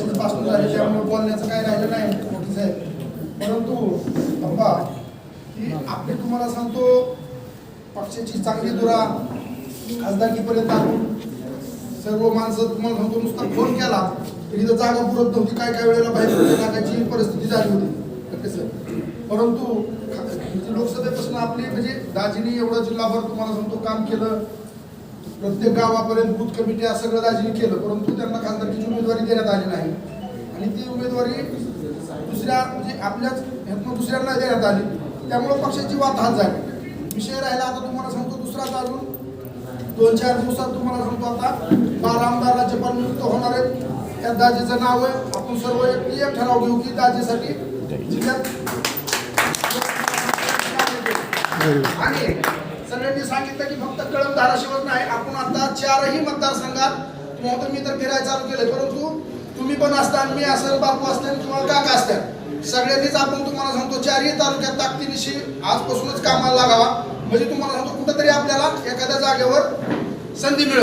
पंचवीसपासून झाली त्यामुळे बोलण्याचं काही राहिलं नाही मोठी साहेब. परंतु अप्पा की आपले तुम्हाला सांगतो पक्षाची चांगली दुरा खासदारकीपर्यंत आणून सर्व माणसं तुम्हाला सांगतो नुसता फोन केला तरी तर जागा पुरत नव्हती काय काय वेळेला बाहेर टाकायची परिस्थिती झाली होती. परंतु लोकसभेपासून आपली म्हणजे दाजीनी एवढं जिल्हाभर तुम्हाला सांगतो काम केलं. प्रत्येक गावापर्यंत बूथ कमिटी असं सगळं दाजीने केलं परंतु त्यांना खासदारकीची उमेदवारी देण्यात आली नाही. आणि ती उमेदवारी दुसऱ्या म्हणजे आपल्याच ह्यातनं दुसऱ्यांना देण्यात आली. त्यामुळं पक्षाची वाताहत झाली. विषय राहिला आता तुम्हाला सांगतो दुसरा अजून. दोन चार दिवसात तुम्हाला सांगतो आता. बारा आमदार राज्यपाल नियुक्त होणार आहेत. त्या दाजेचं नाव आहे. आपण सर्व एक ठराव घेऊ की दाजेसाठी आणि सगळ्यांनी सांगितलं की फक्त कळम धाराशिवच नाही. आपण आता चारही मतदारसंघात तुम्हाला तर मी तर फिरायला चालू केलंय परंतु तुम्ही पण असता मी असेल बापू असते किंवा काका असतात सगळ्यांनीच आपण तुम्हाला सांगतो चारही तालुक्यात ताकदीनिशी आजपासूनच कामाला लागावा. म्हणजे तुम्हाला सांगतो कुठंतरी आपल्याला एखाद्या जागेवर संधी मिळेल.